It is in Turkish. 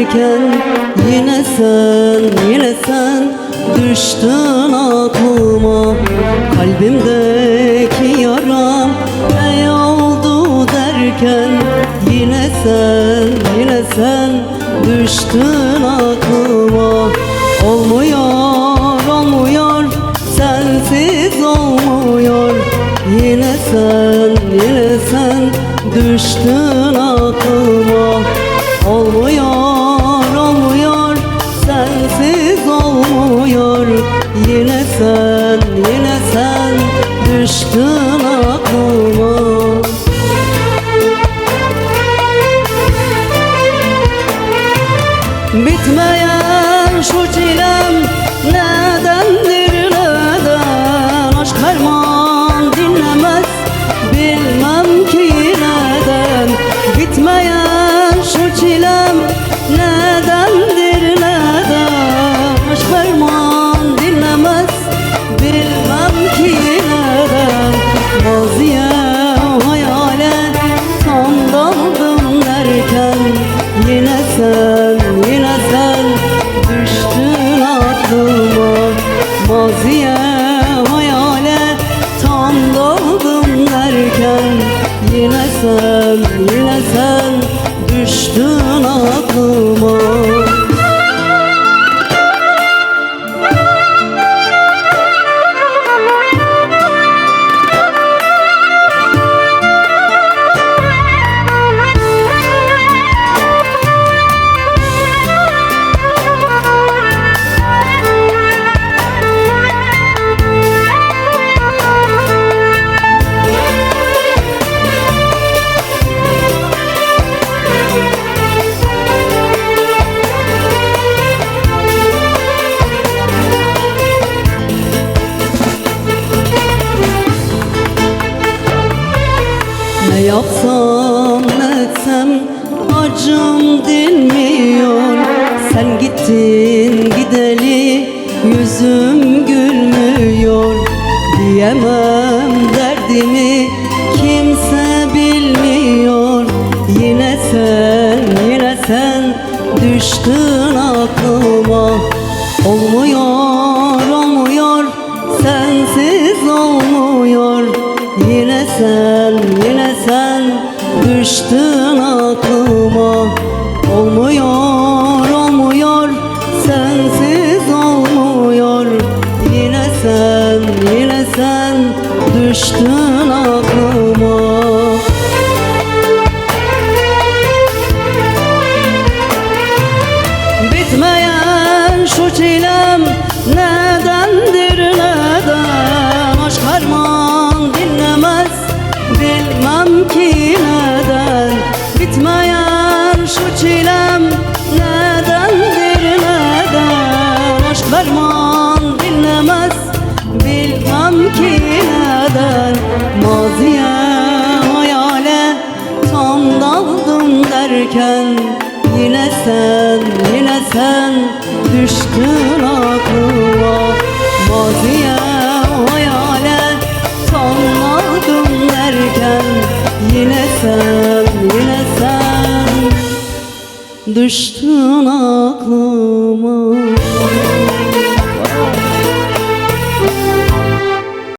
derken Yine sen, yine sen düştün aklıma. Kalbimdeki yaram ey oldu derken Yine sen, yine sen düştün aklıma. Olmuyor, olmuyor sensiz olmuyor. Yine sen, yine sen düştün aklıma sen, yine sen düştün aklıma. Bitmeyen şu çilem nedendir sen, yine sen. Düştün aklıma Maziye hayale. Tam daldım derken Yine sen, yine sen. Düştün aklıma yapsam etsem acım dinmiyor. Sen gittin gideli yüzüm gülmüyor. Diyemem derdimi kimse bilmiyor. Yine sen yine sen düştün aklıma sen düştün aklıma. Olmuyor, olmuyor, sensiz olmuyor. Yine sen, yine sen. Düştün aklıma. Bitmeyen şu çilem nedendir neden? Aşk harman dinlemez. Bilmem ki daldım derken Yine sen, yine sen düştün aklıma. Maziye hayale tam daldım derken Yine sen, yine sen düştün aklıma